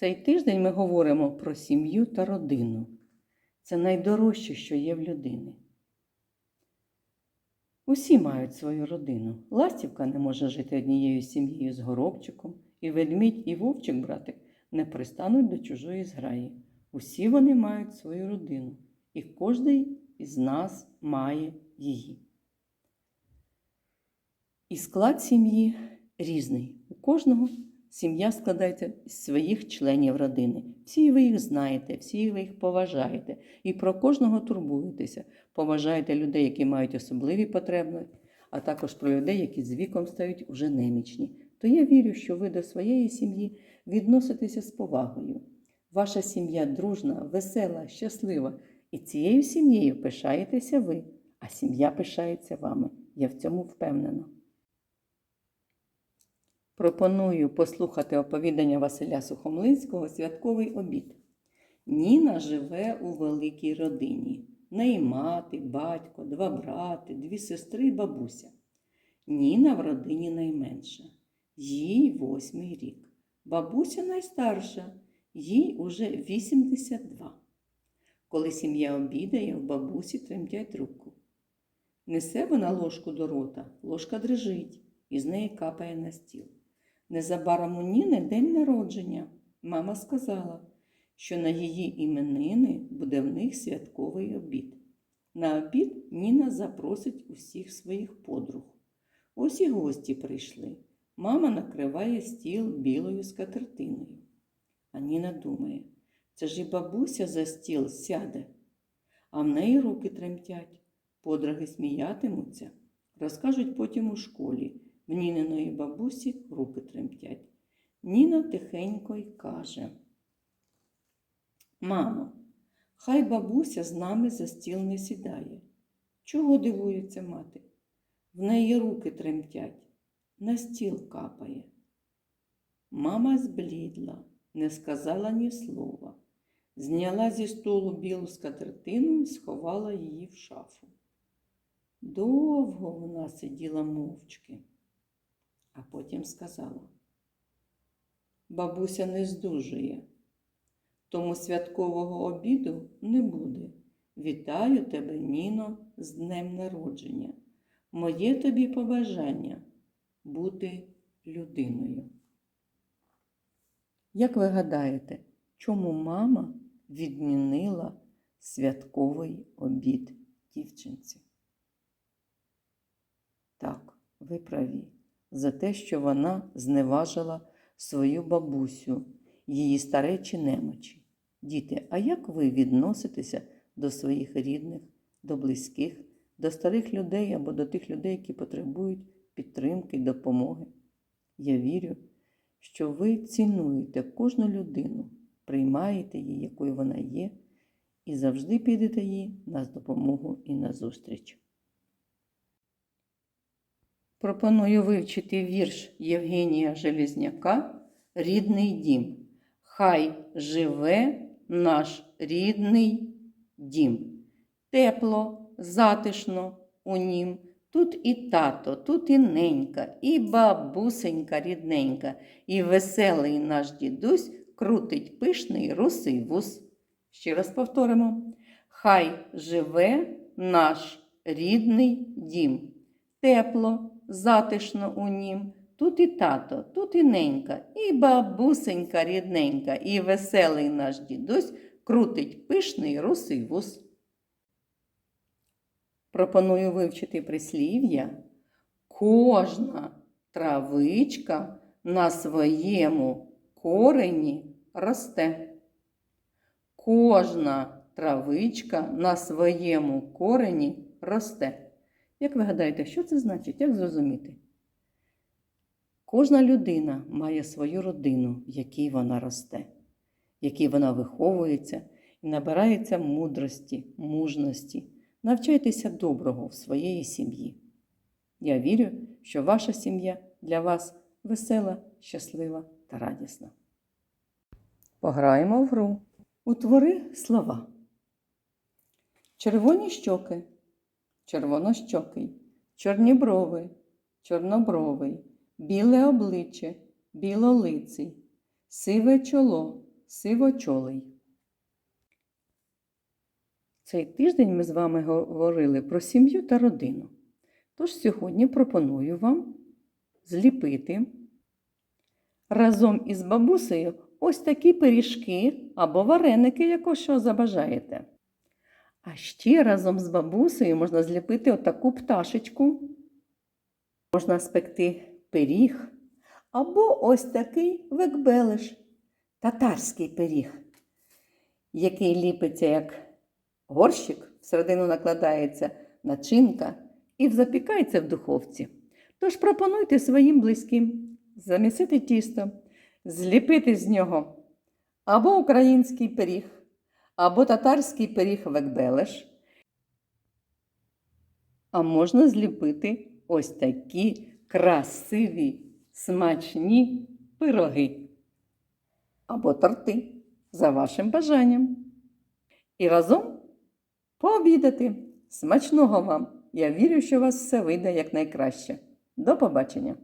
Цей тиждень ми говоримо про сім'ю та родину. Це найдорожче, що є в людини. Усі мають свою родину. Ластівка не може жити однією сім'єю з горобчиком, і ведмідь, і вовчик, братик, не пристануть до чужої зграї. Усі вони мають свою родину, і кожен із нас має її. І склад сім'ї різний. У кожного сім'я складається з своїх членів родини. Всі ви їх знаєте, всі ви їх поважаєте. І про кожного турбуєтеся. Поважаєте людей, які мають особливі потреби, а також про людей, які з віком стають уже немічні. То я вірю, що ви до своєї сім'ї відноситеся з повагою. Ваша сім'я дружна, весела, щаслива, і цією сім'єю пишаєтеся ви, а сім'я пишається вами. Я в цьому впевнена. Пропоную послухати оповідання Василя Сухомлинського Святковий обід. Ніна живе у великій родині. Неї мати, батько, два брати, дві сестри і бабуся. Ніна в родині найменша, їй восьмий рік. Бабуся найстарша, їй уже 82. Коли сім'я обідає, в бабусі тремтять руку. Несе вона ложку до рота, ложка дрижить, і з неї капає на стіл. Незабаром у Ніни день народження. Мама сказала, що на її іменини буде в них святковий обід. На обід Ніна запросить усіх своїх подруг. Ось і гості прийшли. Мама накриває стіл білою скатертиною. А Ніна думає, це ж і бабуся за стіл сяде, а в неї руки тремтять, подруги сміятимуться, розкажуть потім у школі. В Ніниної бабусі руки тремтять. Ніна тихенько й каже: Мамо, хай бабуся з нами за стіл не сідає. Чого дивується мати? В неї руки тремтять, на стіл капає. Мама зблідла, не сказала ні слова. Зняла зі столу білу скатертину і сховала її в шафу. Довго вона сиділа мовчки а потім сказала: Бабуся не здужує, тому святкового обіду не буде. Вітаю тебе, Ніно, з днем народження. Моє тобі побажання бути людиною. Як ви гадаєте, чому мама відмінила святковий обід дівчинці? Так, ви праві за те, що вона зневажила свою бабусю, її старечі немочі. Діти, а як ви відноситеся до своїх рідних, до близьких, до старих людей або до тих людей, які потребують підтримки допомоги? Я вірю, що ви цінуєте кожну людину, приймаєте її, якою вона є, і завжди підете їй на допомогу і на зустріч. Пропоную вивчити вірш Євгенія Железняка Рідний дім. Хай живе наш рідний дім. Тепло, затишно у нім. Тут і тато, тут і ненька, і бабусенька рідненька, і веселий наш дідусь крутить пишний русий вус. Ще раз повторимо: Хай живе наш рідний дім. Тепло, затишно у нім. Тут і тато, тут і ненька, і бабусенька рідненька, і веселий наш дідусь крутить пишний русий вус. Пропоную вивчити прислів'я. Кожна травичка на своєму корені росте. Кожна травичка на своєму корені росте. Як ви гадаєте, що це значить? Як зрозуміти? Кожна людина має свою родину, в якій вона росте, в якій вона виховується і набирається мудрості, мужності. Навчайтеся доброго в своєї сім'ї. Я вірю, що ваша сім'я для вас весела, щаслива та радісна. Пограємо в гру. Утвори слова. Червоні щоки червонощокий, чорні брови, чорнобровий, біле обличчя, білолиций, сиве чоло, сивочолий. Цей тиждень ми з вами говорили про сім'ю та родину. Тож сьогодні пропоную вам зліпити разом із бабусею ось такі пиріжки або вареники, яко що забажаєте. А ще разом з бабусею можна зліпити отаку пташечку. Можна спекти пиріг або ось такий векбелиш, татарський пиріг, який ліпиться як горщик, всередину накладається начинка і запікається в духовці. Тож пропонуйте своїм близьким замісити тісто, зліпити з нього або український пиріг, або татарський пиріг векбелеш. А можна зліпити ось такі красиві, смачні пироги або торти за вашим бажанням. І разом пообідати. Смачного вам! Я вірю, що у вас все вийде якнайкраще. До побачення!